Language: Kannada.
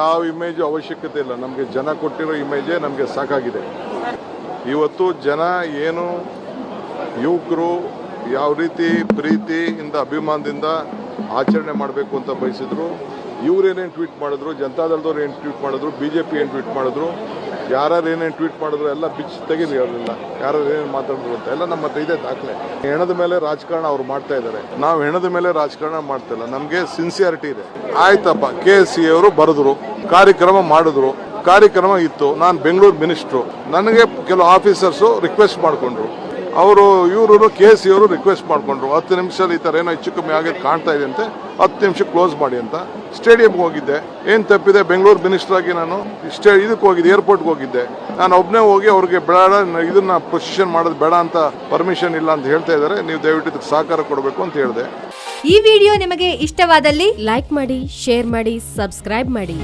ಯಾವ ಇಮೇಜ್ ಅವಶ್ಯಕತೆ ಇಲ್ಲ. ನಮಗೆ ಜನ ಕೊಟ್ಟಿರೋ ಇಮೇಜೇ ನಮಗೆ ಸಾಕಾಗಿದೆ. ಇವತ್ತು ಜನ ಏನು ಯುವಕರು ಯಾವ ರೀತಿ ಪ್ರೀತಿಯಿಂದ, ಅಭಿಮಾನದಿಂದ ಆಚರಣೆ ಮಾಡಬೇಕು ಅಂತ ಬಯಸಿದ್ರು ಇವರೇನೇನು ಟ್ವೀಟ್ ಮಾಡಿದ್ರು, ಜನತಾದಳದವ್ರು ಏನು ಟ್ವೀಟ್ ಮಾಡಿದ್ರು ಬಿ ಜೆ ಪಿ ಏನು ಟ್ವೀಟ್ ಮಾಡಿದ್ರು ಯಾರ್ಯಾರು ಏನೇನು ಟ್ವೀಟ್ ಮಾಡಿದ್ರು ಎಲ್ಲ ಬಿಚ್ಚಿ ತೆಗೀರಿ ಅವರೆಲ್ಲ ಯಾರು ಏನೇನು ಮಾತಾಡಿದ್ರು ಅಂತ ಎಲ್ಲ ನಮ್ಮ ಹತ್ರ ಇದೆ ದಾಖಲೆ. ಹೆಣದ ಮೇಲೆ ರಾಜಕಾರಣ ಅವ್ರು ಮಾಡ್ತಾ ಇದ್ದಾರೆ. ನಾವು ಹೆಣದ ಮೇಲೆ ರಾಜಕಾರಣ ಮಾಡ್ತಾ ಇಲ್ಲ. ನಮಗೆ ಸಿನ್ಸಿಯಾರಿಟಿ ಇದೆ. ಆಯ್ತಪ್ಪ ಕೆ ಸಿ ಅವರು ಬರೆದ್ರು, ಕಾರ್ಯಕ್ರಮ ಮಾಡಿದ್ರು. ಕಾರ್ಯಕ್ರಮ ಇತ್ತು. ನಾನು ಬೆಂಗಳೂರು ಮಿನಿಸ್ಟ್ರು ನನಗೆ ಕೆಲವು ಆಫೀಸರ್ಸು ರಿಕ್ವೆಸ್ಟ್ ಮಾಡಿಕೊಂಡ್ರು. ಅವರು ಇವರು ಕೆ ಸಿ ಅವರು ರಿಕ್ವೆಸ್ಟ್ ಮಾಡಿಕೊಂಡ್ರು. ಹತ್ತು ನಿಮಿಷದಲ್ಲಿ ಈ ಥರ ಏನೋ ಹೆಚ್ಚು ಕಮ್ಮಿ ಆಗಿ ಕಾಣ್ತಾ ಇದೆ ಅಂತೆ. ಹತ್ತು ನಿಮಿಷ ಕ್ಲೋಸ್ ಮಾಡಿ ಅಂತ. ಸ್ಟೇಡಿಯಂಗೆ ಹೋಗಿದ್ದೆ. ಏನು ತಪ್ಪಿದೆ? ಬೆಂಗಳೂರು ಮಿನಿಸ್ಟರ್ ಆಗಿ ನಾನು ಸ್ಟೇ, ಇದಕ್ಕೆ ಹೋಗಿದ್ದೆ ಏರ್ಪೋರ್ಟ್ಗೆ ಹೋಗಿದ್ದೆ. ನಾನು ಒಬ್ಬನೇ ಹೋಗಿ ಅವ್ರಿಗೆ ಬೇಡ ಇದನ್ನ ಪೊಸಿಷನ್ ಮಾಡೋದು ಬೇಡ ಅಂತ ಪರ್ಮಿಷನ್ ಇಲ್ಲ ಅಂತ ಹೇಳ್ತಾ ಇದ್ದಾರೆ. ನೀವು ದಯವಿಟ್ಟು ಇದಕ್ಕೆ ಸಹಕಾರ ಕೊಡಬೇಕು ಅಂತ ಹೇಳಿದೆ. ಈ ವಿಡಿಯೋ ನಿಮಗೆ ಇಷ್ಟವಾದಲ್ಲಿ ಲೈಕ್ ಮಾಡಿ ಶೇರ್ ಮಾಡಿ ಸಬ್ಸ್ಕ್ರೈಬ್ ಮಾಡಿ.